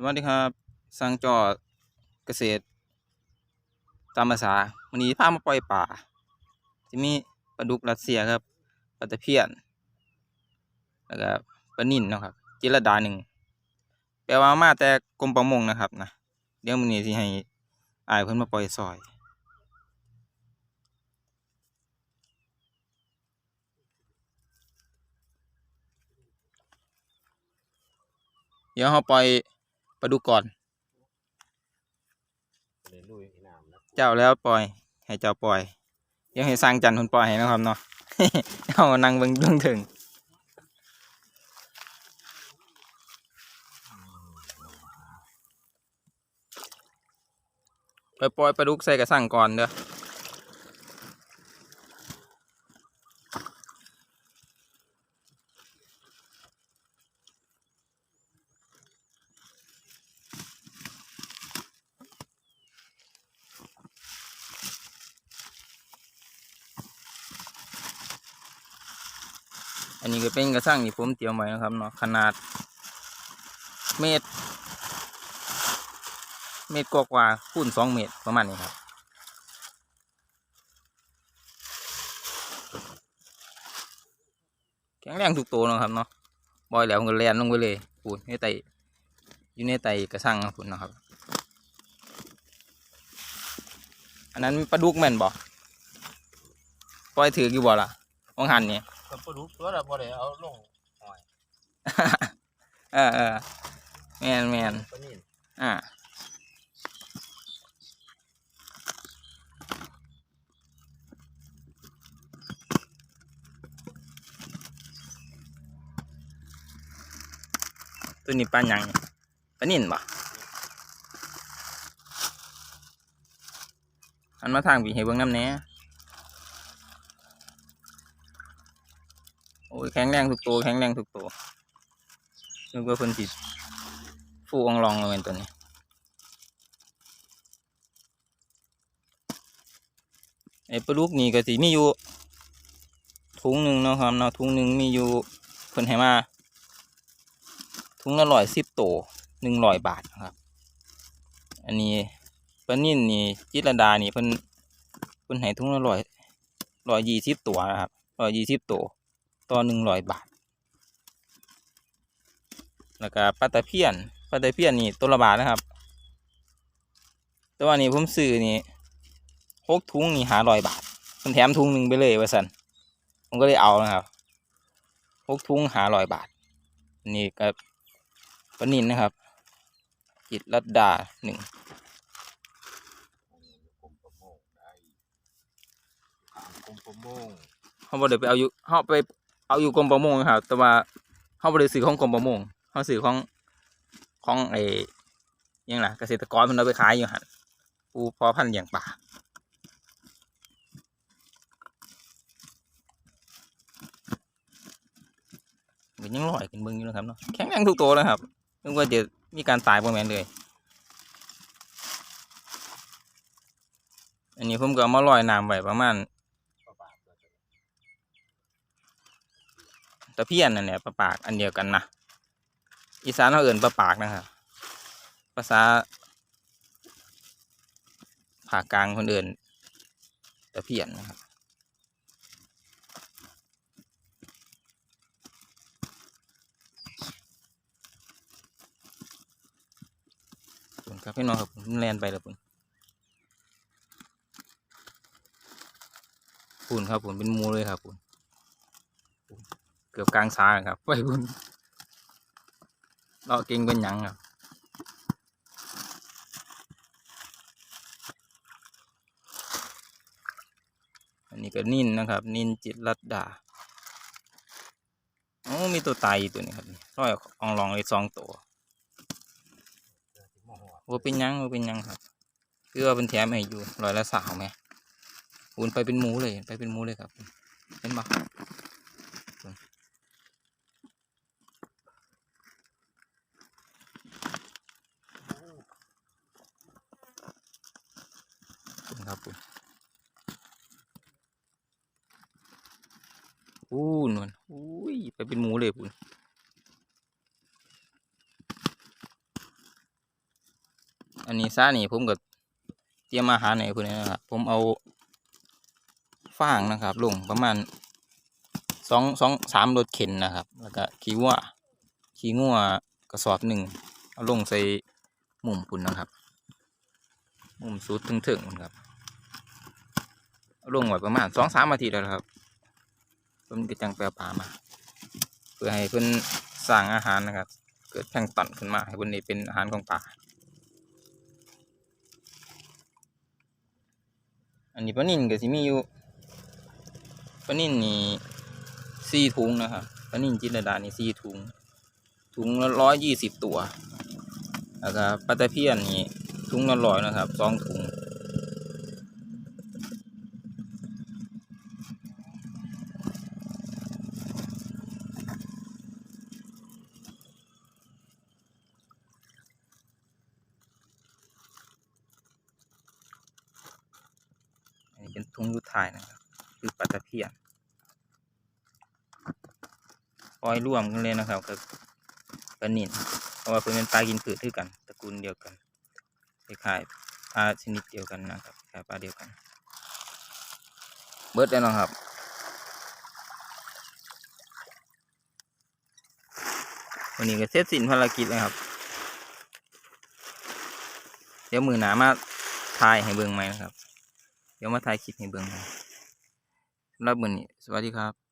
สวัสดีครับสร้างจอเกษตร ตามภาษาวันนี้พามาปล่อยป่าจะมีปลาดุกรัสเซียครับปลาตะเพียน แล้วก็ปลานิ่นนะครับ จิรดาหนึ่งแปลว่ามาแต่กรมประมงนะครับนะเดี๋ยวมื้อนี้สิให้อายเพิ่นมาปล่อยซอยเดี๋ยวเราปล่อย ปลาดุกก่อนเลยลุยน้ำนะเจ้าแล้วปล่อย ให้เจ้าปล่อยเดี๋ยวให้สร้างจันทร์คนปล่อยให้นะครับเนาะเอานั่งเบิ่งเบิ่งถึงไปปล่อยปลาดุกใส่กระสังก่อนเด้อ นนี้ก็เป็นกระสังที่ผมเตรียมไว้นะครับเนาะขนาด เมตร เมตรกว่าๆคูณสองเมตรประมาณนี้ครับแข็งแรงทุกตัวนะครับเนาะบอยแล้วก็แลนลงไปเลยปูนในไตอยู่ในไตกระสังของคุณนะครับ อันนั้นปลาดุกแม่นบ่ปล่อยถืออยู่บ่ล่ะ มองหันนี่ก็ปลาดุกตัวละพอได้เอาลงหอยเออเออแมนแมนปลานิ่นอ่าตัวนี้ปลาหยังปลานิ่นบ่อันมาทางบีให้เบิ่งน้ำแหน่โอ้ย แข็งแรงทุกตัวแข็งแรงทุกตัวนึกว่าเพิ่นสิฟูองลองเลยตัวนี้ ไอ้ปลาลูกนี่ก็สิมีอยู่ถุงหนึ่งเนาะครับเนาะถุงหนึ่งมีอยู่เพิ่นให้มาถุงละร้อยสิบโตหนึ่งร้อยบาทนะครับ อันนี้ปลานิ่นนี่จิตรดานี่เพิ่นเพิ่นให้ถุงละร้อยร้อยยี่สิบตัวนะครับร้อยยี่สิบโต ต่อหนึ่งร้อยบาท แล้วก็ปลาตะเพียนปลาตะเพียนนี่ตัวละบาทนะครับ แต่ว่านี่ผมซื้อนี่หกถุงนี่หาร้อยบาทมันแถมถุงหนึ่งไปเลยว่าสันผมก็เลยเอานะครับหกถุงหาร้อยบาท นี่ก็ปลานินนะครับจิตรลัดดาหนึ่งกรมประมงได้ถามกรมประมงเขาบ่ได้ไปเอาอยู่เขาไป เอาอยู่กรมประมงครับแต่ว่าเขาบ่ได้ซื้อของกรมประมงเขาซื้อของของไอ้ยังล่ะเกษตรกรมันเอาไปขายอยู่หันปูพอพันธุ์เลี้ยงปลาเป็นยังลอยขึ้นเบิ่งอยู่นะครับเนาะแข็งแรงทุกตัวเลยครับนึกว่าจะมีการตายประมาณเลยอันนี้ผมก็มาลอยน้ำไว้ประมาณ ประบาทตัวจะ ตะเพียนนั่นแหละปลาปากอันเดียวกันนะอีสานเราเอื่นปลาปากนะครับภาษาภากลางคนอื่นตะเพียนนะครับขอบคุณครับพี่น้องครับผมแลนไปแล้วคุณคุณครับผมเป็นมูเลยครับคุณเกือบกลางซาครับไปบุญเราะเก่งเป็นหยังครับอันนี้ก็นินนะครับ นินจิตรลัดดาโอ้มีตัวไตตัวนี้ครับร้อยอองลองเลยสองตัวเจอที่มหอดว่าเป็นยังว่าเป็นยังครับคือว่าเป็นแถมให้อยู่ร้อยละสาวไหมบุญไปเป็นหมูเลยไปเป็นหมูเลยครับ เห็นปะ ครับผมอู้นวลอุ้ยไปเป็นหมูเลยคุณอันนี้ซานี่ผมก็เตรียมอาหารให้เพิ่นนะครับผมเอาฟางนะครับลงประมาณสองสองสามรถเข็นนะครับ แล้วก็ขี้วัวขี้งัวกระสอบหนึ่งเอาลงใส่มุมปุ่นนะครับ มุมสุดถึงๆพุ่นครับ ลงไว้ประมาณสองสามนาทีแล้วครับเพิ่นก็จังแปลปลามา เพื่อให้เพิ่นสร้างอาหารนะครับ เกิดแพลงตอนขึ้นมาให้เพิ่นได้เป็นอาหารของปลาอันนี้ปลานิ่นก็สิมีอยู่ปลานิ่นนี่สี่ถุงนะครับปลานิ่นจินดานี่สี่ถุงถุงละร้อยยี่สิบตัวแล้วก็ปลาตะเพียนนี่ถุงละร้อยนะครับสองถุง เป็นถุงยุทธายนะครับ คือปลาตะเพียนปล่อยร่วมกันเลยนะครับกับปลานินเพราะว่าเป็นปลากินผืดด้วยกัน ตระกูลเดียวกันคล้ายๆปลาชนิดเดียวกันนะครับคล้ายปลาเดียวกัน เบิร์ดแล้วนะครับวันนี้ก็เสร็จสิ้นภารกิจแล้วครับ เดี๋ยวมือหนามาทายให้เบิ่งไหมนะครับ เดี๋ยวมาถ่ายคลิปให้เบิ่งครับสำหรับมื้อนี้สวัสดีครับ